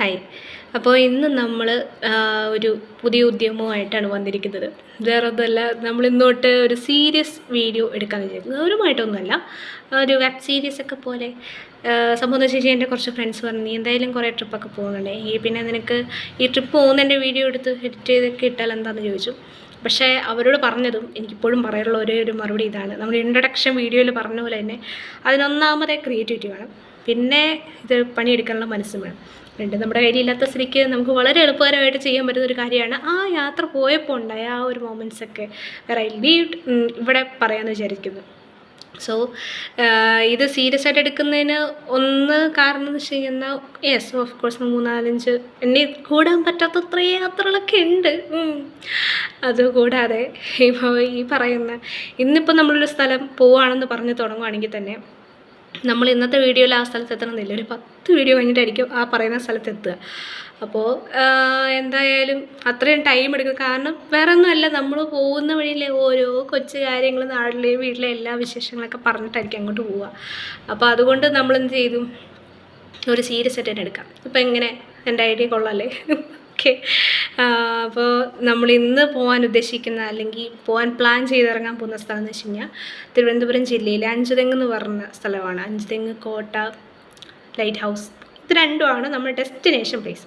Hi അപ്പോൾ ഇന്ന് നമ്മൾ ഒരു പുതിയ ഉദ്യമവുമായിട്ടാണ് വന്നിരിക്കുന്നത്. വേറെ ഒന്നുമല്ല നമ്മൾ ഇന്നോട്ട് ഒരു സീരിയസ് വീഡിയോ എടുക്കാൻ വിചാരിക്കുന്നത് ഗൗരവമായിട്ടൊന്നുമല്ല. ഒരു വെബ് സീരീസ് ഒക്കെ പോലെ സംഭവം വെച്ച് എന്റെ കുറച്ച് ഫ്രണ്ട്സ് പറഞ്ഞു നീ എന്തായാലും കുറേ ട്രിപ്പൊക്കെ പോകുന്നുണ്ട് ഈ പിന്നെ നിനക്ക് ഈ ട്രിപ്പ് പോകുന്നതിന്റെ വീഡിയോ എടുത്ത് എഡിറ്റ് ചെയ്തൊക്കെ ഇട്ടാൽ എന്താണെന്ന് ചോദിച്ചു? പക്ഷേ അവരോട് പറഞ്ഞതും എനിക്കിപ്പോഴും പറയാനുള്ള ഒരേ ഒരു മറുപടി ഇതാണ്. നമ്മൾ ഇൻട്രഡക്ഷൻ വീഡിയോയിൽ പറഞ്ഞ പോലെ തന്നെ അതിനൊന്നാമതേ ക്രിയേറ്റിവിറ്റി വേണം. പിന്നെ ഇത് പണിയെടുക്കാനുള്ള മനസ്സും വേണം. രണ്ട് നമ്മുടെ കയ്യിലില്ലാത്ത സ്ത്രീക്ക് നമുക്ക് വളരെ എളുപ്പകരമായിട്ട് ചെയ്യാൻ പറ്റുന്ന ഒരു കാര്യമാണ് ആ യാത്ര പോയപ്പോൾ ഉണ്ടായ ആ ഒരു വേറെ ലീവ് ഇവിടെ പറയാമെന്ന് വിചാരിക്കുന്നു. സോ ഇത് സീരിയസ് ആയിട്ട് എടുക്കുന്നതിന് ഒന്ന് കാരണം എന്ന് വെച്ച് കഴിഞ്ഞാൽ യെസ് ഓഫ് കോഴ്സ് മൂന്നാലഞ്ച് എന്നെ കൂടാൻ പറ്റാത്ത അത്ര യാത്രകളൊക്കെ ഉണ്ട്. അതുകൂടാതെ ഇപ്പോൾ ഈ പറയുന്ന ഇന്നിപ്പോൾ നമ്മളൊരു സ്ഥലം പോവുകയാണെന്ന് പറഞ്ഞ് തുടങ്ങുവാണെങ്കിൽ തന്നെ നമ്മൾ ഇന്നത്തെ വീഡിയോയിൽ ആ സ്ഥലത്ത് എത്തണമെന്നില്ല. ഒരു പത്ത് വീഡിയോ കഴിഞ്ഞിട്ടായിരിക്കും ആ പറയുന്ന സ്ഥലത്ത് എത്തുക. അപ്പോൾ എന്തായാലും അത്രയും ടൈം എടുക്കും. കാരണം വേറെ ഒന്നുമല്ല നമ്മൾ പോകുന്ന വഴിയിലെ ഓരോ കൊച്ചു കാര്യങ്ങൾ നാട്ടിലെയും വീട്ടിലെ എല്ലാ വിശേഷങ്ങളൊക്കെ പറഞ്ഞിട്ടായിരിക്കും അങ്ങോട്ട് പോവുക. അപ്പോൾ അതുകൊണ്ട് നമ്മളെന്ത് ചെയ്തു? ഒരു സീരിയസ് ആയിട്ട് തന്നെ എടുക്കാം. ഇപ്പം എങ്ങനെ? എന്റെ ഐഡിയ കൊള്ളാമല്ലേ ഓക്കെ അപ്പോൾ നമ്മൾ ഇന്ന് പോകാൻ ഉദ്ദേശിക്കുന്ന അല്ലെങ്കിൽ പോകാൻ പ്ലാൻ ചെയ്തിറങ്ങാൻ പോകുന്ന സ്ഥലം എന്ന് വെച്ച് കഴിഞ്ഞാൽ തിരുവനന്തപുരം ജില്ലയിലെ അഞ്ചുതെങ്ങ് എന്ന് പറഞ്ഞ സ്ഥലമാണ്. അഞ്ചുതെങ്ങ് കോട്ട ലൈറ്റ് ഹൗസ് ഇത് രണ്ടുമാണ് നമ്മുടെ ഡെസ്റ്റിനേഷൻ പ്ലേസ്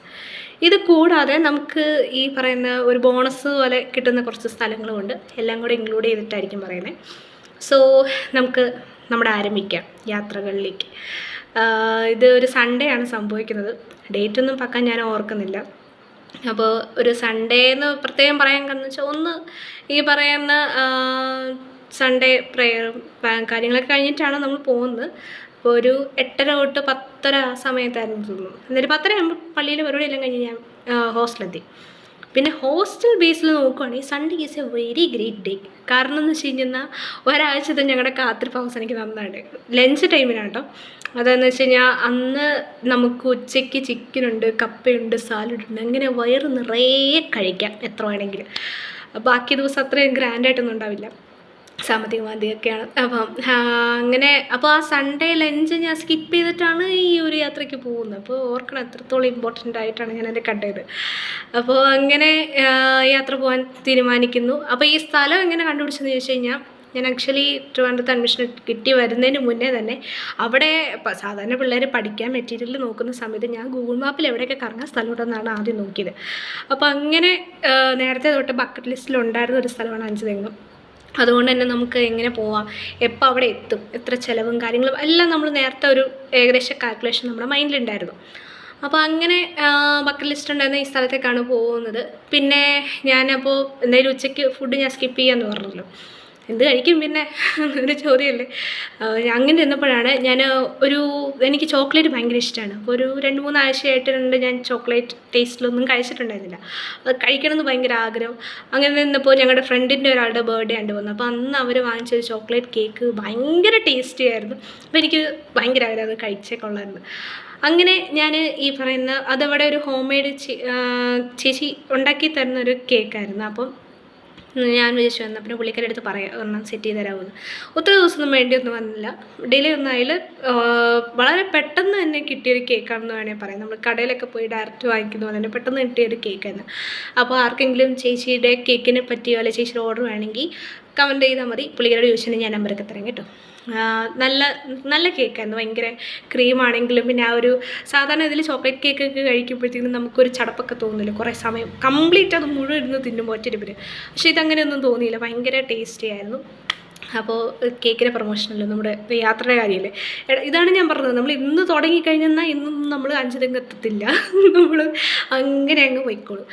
ഇത് കൂടാതെ നമുക്ക് ഈ പറയുന്ന ഒരു ബോണസ് പോലെ കിട്ടുന്ന കുറച്ച് സ്ഥലങ്ങളുമുണ്ട് എല്ലാം കൂടെ ഇൻക്ലൂഡ് ചെയ്തിട്ടായിരിക്കും പറയുന്നത്. സോ നമുക്ക് നമ്മുടെ ആരംഭിക്കാം. യാത്രകളിലേക്ക്. ഇത് ഒരു സൺഡേ ആണ് സംഭവിക്കുന്നത്. ഡേറ്റ് ഒന്നും പക്കാൻ ഞാൻ ഓർക്കുന്നില്ല. അപ്പോൾ ഒരു സൺഡേ എന്ന് പ്രത്യേകം പറയാൻ കാരണം വെച്ചാൽ ഒന്ന് ഈ പറയുന്ന സൺഡേ പ്രെയറും കാര്യങ്ങളൊക്കെ കഴിഞ്ഞിട്ടാണ് നമ്മൾ പോകുന്നത്. അപ്പോൾ ഒരു എട്ടര തൊട്ട് പത്തര സമയത്തായിരുന്നു തോന്നുന്നു. എന്നിട്ട് പത്തര ആകുമ്പോൾ പള്ളിയിൽ പരിപാടിയെല്ലാം കഴിഞ്ഞ് ഞാൻ ഹോസ്റ്റലെത്തി. പിന്നെ ഹോസ്റ്റൽ ബേസിൽ നോക്കുവാണെങ്കിൽ Sunday is a very great day കാരണം എന്ന് വെച്ച് കഴിഞ്ഞാൽ ഒരാഴ്ചത്തെ ഞങ്ങളുടെ കാത്തിരിപ്പ് അവസാനിക്കുന്ന അന്നാണ് ലഞ്ച് ടൈമിനാണ് കേട്ടോ അതെന്ന് വെച്ച് കഴിഞ്ഞാൽ അന്ന് നമുക്ക് ഉച്ചയ്ക്ക് ചിക്കനുണ്ട് കപ്പയുണ്ട് സാലഡ് ഉണ്ട് അങ്ങനെ വയറ് നിറയെ കഴിക്കാം എത്ര വേണമെങ്കിലും. ബാക്കി ദിവസം അത്രയും ഗ്രാൻഡായിട്ടൊന്നും ഉണ്ടാവില്ല. സാമ്പത്തിക മാന്ദ്യമൊക്കെയാണ് അപ്പം അങ്ങനെ അപ്പോൾ ആ സൺഡേ ലഞ്ച് ഞാൻ സ്കിപ്പ് ചെയ്തിട്ടാണ് ഈ ഒരു യാത്രയ്ക്ക് പോകുന്നത്. അപ്പോൾ ഓർക്കണം എത്രത്തോളം ഇമ്പോർട്ടന്റ് ആയിട്ടാണ് ഞാൻ അത് കണ്ടത്. അപ്പോൾ അങ്ങനെ യാത്ര പോകാൻ തീരുമാനിക്കുന്നു. അപ്പോൾ ഈ സ്ഥലം എങ്ങനെ കണ്ടുപിടിച്ചെന്ന് ചോദിച്ചു കഴിഞ്ഞാൽ ഞാൻ ആക്ച്വലി ട്രിവാൻഡ്രത്ത് അഡ്മിഷൻ കിട്ടി വരുന്നതിന് മുന്നേ തന്നെ അവിടെ സാധാരണ പിള്ളേർ പഠിക്കാൻ മെറ്റീരിയൽ നോക്കുന്ന സമയത്ത് ഞാൻ ഗൂഗിൾ മാപ്പിൽ എവിടെയൊക്കെ കറങ്ങാൻ സ്ഥലമുണ്ടെന്നാണ് ആദ്യം നോക്കിയത്. അപ്പോൾ അങ്ങനെ നേരത്തെ തൊട്ട് ബക്കറ്റ് ലിസ്റ്റിൽ ഉണ്ടായിരുന്ന ഒരു സ്ഥലമാണ് അഞ്ചുതെങ്ങും അതുകൊണ്ട് തന്നെ നമുക്ക് എങ്ങനെ പോവാം? എപ്പോൾ അവിടെ എത്തും? എത്ര ചിലവും കാര്യങ്ങളും എല്ലാം നമ്മൾ നേരത്തെ ഒരു ഏകദേശ കാൽക്കുലേഷൻ നമ്മുടെ മൈൻഡിലുണ്ടായിരുന്നു അപ്പോൾ അങ്ങനെ ബക്കറ്റ് ലിസ്റ്റ് ഉണ്ടായിരുന്ന ഈ സ്ഥലത്തേക്കാണ് പോകുന്നത്. പിന്നെ ഞാനപ്പോൾ എന്തായാലും ഉച്ചയ്ക്ക് ഫുഡ് ഞാൻ സ്കിപ്പ് ചെയ്യാമെന്ന് പറഞ്ഞല്ലോ. എന്ത് കഴിക്കും പിന്നെ? ഒരു ചോദ്യമല്ലേ? അങ്ങനെ ഇരുന്നപ്പോഴാണ് ഞാൻ ഒരു എനിക്ക് ചോക്ലേറ്റ് ഭയങ്കര ഇഷ്ടമാണ്. അപ്പോൾ ഒരു രണ്ട് മൂന്ന് ആഴ്ചയായിട്ടുണ്ട് ഞാൻ ചോക്ലേറ്റ് ടേസ്റ്റിലൊന്നും കഴിച്ചിട്ടുണ്ടായിരുന്നില്ല. അത് കഴിക്കണമെന്ന് ഭയങ്കര ആഗ്രഹം. അങ്ങനെ നിന്നപ്പോൾ ഞങ്ങളുടെ ഫ്രണ്ടിന്റെ ഒരാളുടെ ബർത്ത്ഡേ ഉണ്ട് വന്നു. അപ്പോൾ അന്ന് അവർ വാങ്ങിച്ചൊരു ചോക്ലേറ്റ് കേക്ക് ഭയങ്കര ടേസ്റ്റി ആയിരുന്നു. അപ്പോൾ എനിക്ക് ഭയങ്കര ആഗ്രഹം അത് കഴിച്ചേ കൊള്ളായിരുന്നു അങ്ങനെ ഞാൻ ഈ പറയുന്ന അതവിടെ ഒരു ഹോം മെയ്ഡ് ചേച്ചി ഉണ്ടാക്കി തരുന്ന ഒരു കേക്കായിരുന്നു. അപ്പം ഞാൻ വിചാരിച്ചു എന്നാൽ പിന്നെ പുള്ളിക്കാരുടെ അടുത്ത് പറയാം ഒരെണ്ണം സെറ്റ് ചെയ്ത് തരാമെന്ന് ഒത്തിരി ദിവസമൊന്നും വേണ്ടിയൊന്നും വന്നില്ല. ഡിലേ അതിൽ വളരെ പെട്ടെന്ന് തന്നെ കിട്ടിയൊരു കേക്കാണെന്ന് വേണമെങ്കിൽ പറയാം. നമ്മൾ കടയിലൊക്കെ പോയി ഡയറക്റ്റ് വാങ്ങിക്കുന്ന പോലെ തന്നെ പെട്ടെന്ന് കിട്ടിയൊരു കേക്കായിരുന്നു അപ്പോൾ ആർക്കെങ്കിലും ചേച്ചിയുടെ കേക്കിനെ പറ്റിയോ അല്ലെങ്കിൽ ചേച്ചിയുടെ ഓർഡർ വേണമെങ്കിൽ കമന്റ് ചെയ്താൽ മതി. പുള്ളിക്കാരോട് ട്യൂഷന് ഞാൻ നമ്പറൊക്കെ തരാം കേട്ടോ. നല്ല നല്ല കേക്കായിരുന്നു ഭയങ്കര ക്രീമാണെങ്കിലും പിന്നെ ആ ഒരു സാധാരണ ഇതിൽ ചോക്ലേറ്റ് കേക്കൊക്കെ കഴിക്കുമ്പോഴത്തേക്കും നമുക്കൊരു ചടപ്പൊക്കെ തോന്നില്ല കുറേ സമയം കംപ്ലീറ്റ് അത് മുഴുവൻ ഇരുന്ന് തിന്നുമ്പോൾ ഒറ്റയിരിപ്പിന് പക്ഷേ ഇതങ്ങനെയൊന്നും തോന്നിയില്ല. ഭയങ്കര ടേസ്റ്റി ആയിരുന്നു. അപ്പോൾ കേക്കിന്റെ പ്രൊമോഷനല്ലോ നമ്മുടെ യാത്രയുടെ കാര്യമല്ലേ? ഇതാണ് ഞാൻ പറഞ്ഞത്. നമ്മൾ ഇന്ന് തുടങ്ങിക്കഴിഞ്ഞെന്നാൽ ഇന്നും നമ്മൾ അഞ്ച് രംഗം എത്തത്തില്ല. നമ്മൾ അങ്ങനെ അങ്ങ് പോയിക്കോളും.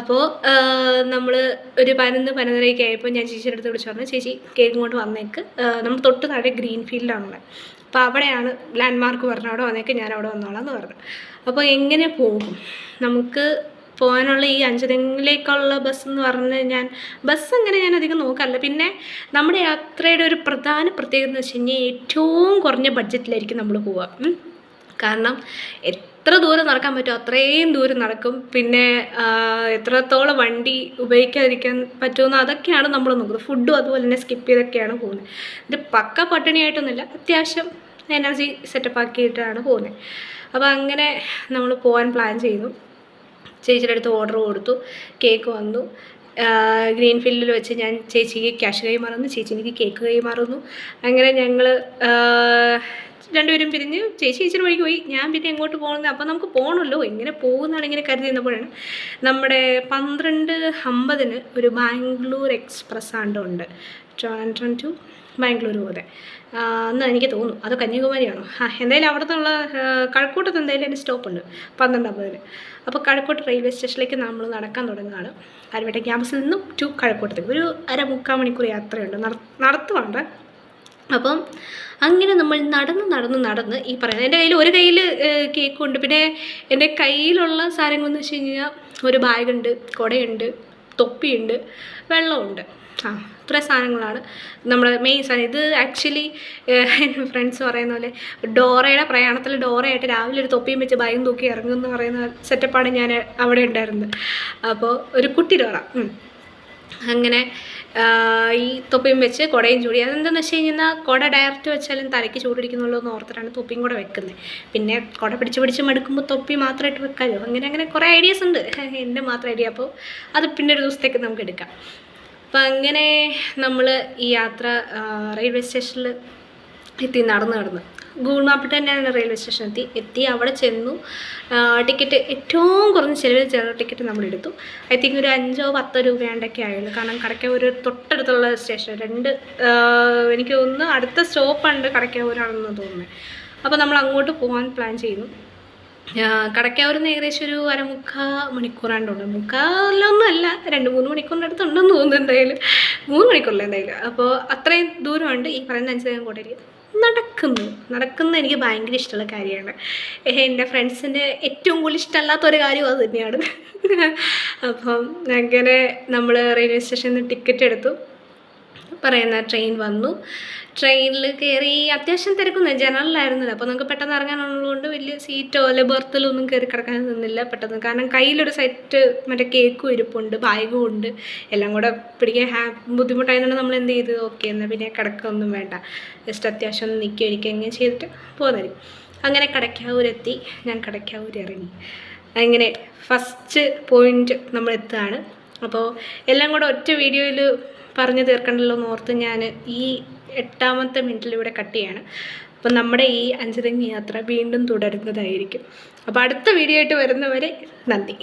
അപ്പോൾ നമ്മൾ ഒരു പതിനൊന്ന് പതിനൊന്നരയൊക്കെ ആയപ്പോൾ ഞാൻ ചേച്ചിയുടെ അടുത്ത് വിളിച്ച് പറഞ്ഞു ചേച്ചി കേക്ക് കൊണ്ട് വന്നേക്ക്. നമ്മൾ തൊട്ട് താഴെ ഗ്രീൻ ഫീൽഡാണുള്ളത് അപ്പോൾ അവിടെയാണ് ലാൻഡ്മാർക്ക് പറഞ്ഞു അവിടെ വന്നേക്ക് ഞാൻ അവിടെ വന്നോളാം എന്ന് പറഞ്ഞു. അപ്പോൾ എങ്ങനെ പോകും? നമുക്ക് പോകാനുള്ള ഈ അഞ്ചുതെങ്ങിലേക്കുള്ള ബസ് എന്ന് പറഞ്ഞ് ഞാൻ ബസ് അങ്ങനെ ഞാൻ അധികം നോക്കാറില്ല. പിന്നെ നമ്മുടെ യാത്രയുടെ ഒരു പ്രധാന പ്രത്യേകത എന്ന് വെച്ച് കഴിഞ്ഞാൽ ഏറ്റവും കുറഞ്ഞ ബഡ്ജറ്റിലായിരിക്കും നമ്മൾ പോവുക. കാരണം എത്ര ദൂരം നടക്കാൻ പറ്റുമോ അത്രയും ദൂരം നടക്കും. പിന്നെ എത്രത്തോളം വണ്ടി ഉപയോഗിക്കാതിരിക്കാൻ പറ്റുമെന്ന് അതൊക്കെയാണ് നമ്മൾ നോക്കുന്നത്. ഫുഡും അതുപോലെ തന്നെ സ്കിപ്പ് ചെയ്തൊക്കെയാണ് പോകുന്നത്. ഇത് പക്ക പട്ടിണിയായിട്ടൊന്നുമില്ല അത്യാവശ്യം എനർജി സെറ്റപ്പ് ആക്കിയിട്ടാണ് പോകുന്നത്. അപ്പോൾ അങ്ങനെ നമ്മൾ പോകാൻ പ്ലാൻ ചെയ്യുന്നു ചേച്ചിയുടെ അടുത്ത് ഓർഡർ കൊടുത്തു. കേക്ക് വന്നു. ഗ്രീൻഫീൽഡിൽ വെച്ച് ഞാൻ ചേച്ചിക്ക് ക്യാഷ് കൈമാറുന്നു. ചേച്ചി എനിക്ക് കേക്ക് കൈമാറുന്നു. അങ്ങനെ ഞങ്ങൾ രണ്ടുപേരും പിരിഞ്ഞ് ചേച്ചി ചേച്ചി വഴിക്ക് പോയി ഞാൻ പിന്നെ എങ്ങോട്ട് പോകുന്നത്? അപ്പോൾ നമുക്ക് പോകണമല്ലോ ഇങ്ങനെ പോകുന്നതാണ് ഇങ്ങനെ കരുതി നിന്നപ്പോഴാണ് നമ്മുടെ പന്ത്രണ്ട് അമ്പതിന് ഒരു ബാംഗ്ലൂർ എക്സ്പ്രസ് ആണ്ടുണ്ട് ട്രിവാൻഡ്രം ടു ബാംഗ്ലൂർ പോലെ എന്ന് എനിക്ക് തോന്നുന്നു. അത് കന്യാകുമാരിയാണോ? ആ എന്തായാലും അവിടുത്തെ ഉള്ള കഴക്കൂട്ടത്ത് എന്തായാലും എന്റെ സ്റ്റോപ്പുണ്ട്. പന്ത്രണ്ട് അമ്പതിന്. അപ്പോൾ കഴക്കൂട്ട് റെയിൽവേ സ്റ്റേഷനിലേക്ക് നമ്മൾ നടക്കാൻ തുടങ്ങുകയാണ് അരുവേട്ട ക്യാമ്പസിൽ നിന്നും ടു കഴക്കൂട്ടത്തേക്ക്. ഒരു അര മുക്കാൽ മണിക്കൂർ യാത്രയുണ്ട്. നട നടത്തുവാണ്ട് അപ്പം അങ്ങനെ നമ്മൾ നടന്ന് നടന്ന് നടന്ന് ഈ പറയുന്നത് എന്റെ കയ്യിൽ ഒരു കയ്യിൽ കേക്കുണ്ട്. പിന്നെ എന്റെ കയ്യിലുള്ള സാധനങ്ങളെന്ന് വെച്ച് കഴിഞ്ഞാൽ ഒരു ബാഗുണ്ട് കുടയുണ്ട് തൊപ്പിയുണ്ട് വെള്ളമുണ്ട് ആ ഇത്ര സാധനങ്ങളാണ് നമ്മുടെ മെയിൻ സാധനം. ഇത് ആക്ച്വലി എന്റെ ഫ്രണ്ട്സ് പറയുന്ന പോലെ ഡോറയുടെ പ്രയാണത്തിൽ ഡോറയായിട്ട് രാവിലെ ഒരു തൊപ്പിയും വെച്ച് ഭയം തൂക്കി ഇറങ്ങുമെന്ന് പറയുന്ന സെറ്റപ്പാണ് ഞാൻ അവിടെ ഉണ്ടായിരുന്നത്. അപ്പോൾ ഒരു കുട്ടി ഡോറ. അങ്ങനെ ഈ തൊപ്പിയും വെച്ച് കുടയും ചൂടി. അതെന്താണെന്ന് വെച്ച് കഴിഞ്ഞാൽ കുട ഡയറക്റ്റ് വെച്ചാലും തലയ്ക്ക് ചൂടിരിക്കുന്നുള്ളൂ എന്ന് ഓർത്തിട്ടാണ് തൊപ്പിയും കൂടെ വെക്കുന്നത് പിന്നെ കുട പിടിച്ച് പിടിച്ച് മടുക്കുമ്പോൾ തൊപ്പി മാത്രമായിട്ട് വെക്കാമല്ലോ അങ്ങനെ അങ്ങനെ കുറേ ഐഡിയാസ് ഉണ്ട്. എന്റെ മാത്രം ഐഡിയ അപ്പോൾ അത് പിന്നെ ഒരു ദിവസത്തേക്ക് നമുക്ക് എടുക്കാം. അപ്പം അങ്ങനെ നമ്മൾ ഈ യാത്ര റെയിൽവേ സ്റ്റേഷനിൽ എത്തി നടന്ന് നടന്ന്. ഗൂഗിൾ മാപ്പിൽ തന്നെയാണ് റെയിൽവേ സ്റ്റേഷൻ എത്തി. എത്തി അവിടെ ചെന്നു. ടിക്കറ്റ് ഏറ്റവും കുറഞ്ഞ ചിലവിൽ ചില ടിക്കറ്റ് നമ്മൾ എടുത്തു. ഐ തിങ്ക് ഒരു അഞ്ചോ പത്തോ രൂപയാണ്ടൊക്കെ ആയുള്ളൂ. കാരണം കടയ്ക്കാവൂർ തൊട്ടടുത്തുള്ള സ്റ്റേഷൻ രണ്ട് എനിക്ക് തോന്നുന്നു അടുത്ത സ്റ്റോപ്പുണ്ട് കടയ്ക്കാവൂരാണെന്ന് തോന്നുന്നത് അപ്പോൾ നമ്മൾ അങ്ങോട്ട് പോകാൻ പ്ലാൻ ചെയ്യുന്നു. കടയ്ക്കാവൂർ നിന്ന് ഏകദേശം ഒരു അരമുക്കാ മണിക്കൂറാണ്ടുണ്ട് മുക്കാലൊന്നും അല്ല രണ്ട് മൂന്ന് മണിക്കൂറിന്റെ അടുത്തുണ്ടെന്ന് തോന്നുന്നു എന്തായാലും. മൂന്ന് മണിക്കൂറിൽ എന്തായാലും. അപ്പോൾ അത്രയും ദൂരമുണ്ട്. ഈ പറയുന്ന അഞ്ച് കോട്ടയിൽ. നടക്കുന്നു. നടക്കുന്നത് എനിക്ക് ഭയങ്കര ഇഷ്ടമുള്ള കാര്യമാണ്. എന്റെ ഫ്രണ്ട്സിന് ഏറ്റവും കൂടുതൽ ഇഷ്ടമല്ലാത്ത ഒരു കാര്യം അത് തന്നെയാണ്. അപ്പം അങ്ങനെ നമ്മൾ റെയിൽവേ സ്റ്റേഷനിൽ നിന്ന് ടിക്കറ്റ് എടുത്തു. പറയുന്ന ട്രെയിൻ വന്നു. ട്രെയിനിൽ കയറി അത്യാവശ്യം തിരക്കുന്ന ജനറലായിരുന്നില്ല അപ്പോൾ നമുക്ക് പെട്ടെന്ന് ഇറങ്ങാനുള്ളതുകൊണ്ട് വലിയ സീറ്റോ അല്ലെ ബർത്തിലോ ഒന്നും കയറി കിടക്കാൻ നിന്നില്ല പെട്ടെന്ന്. കാരണം കയ്യിലൊരു സെറ്റ് മറ്റേ കേക്കും ഇരിപ്പുണ്ട് ബാഗും ഉണ്ട്. എല്ലാം കൂടെ പിടിക്കാൻ ഹാ ബുദ്ധിമുട്ടായതുകൊണ്ട് നമ്മൾ എന്ത് ചെയ്തു? ഓക്കെ എന്നാൽ പിന്നെ കിടക്കൊന്നും വേണ്ട. ജസ്റ്റ് അത്യാവശ്യം ഒന്ന് നിൽക്കുക ഇരിക്കുക എങ്ങനെ ചെയ്തിട്ട് പോകുന്നതായിരിക്കും അങ്ങനെ കടയ്ക്കാവൂരെത്തി ഞാൻ കടയ്ക്കാവൂർ ഇറങ്ങി. അങ്ങനെ ഫസ്റ്റ് പോയിന്റ് നമ്മൾ എത്തുകയാണ്. അപ്പോൾ എല്ലാം കൂടെ ഒറ്റ വീഡിയോയിൽ പറഞ്ഞു തീർക്കണ്ടല്ലോ എന്ന് ഓർത്ത് ഞാൻ ഈ എട്ടാമത്തെ മിനിറ്റിൽ ഇവിടെ കട്ട് ചെയ്യാണ്. അപ്പം നമ്മുടെ ഈ അഞ്ചുതെങ്ങ് യാത്ര വീണ്ടും തുടരുന്നതായിരിക്കും. അപ്പോൾ അടുത്ത വീഡിയോ ആയിട്ട് വരുന്നവരെ നന്ദി.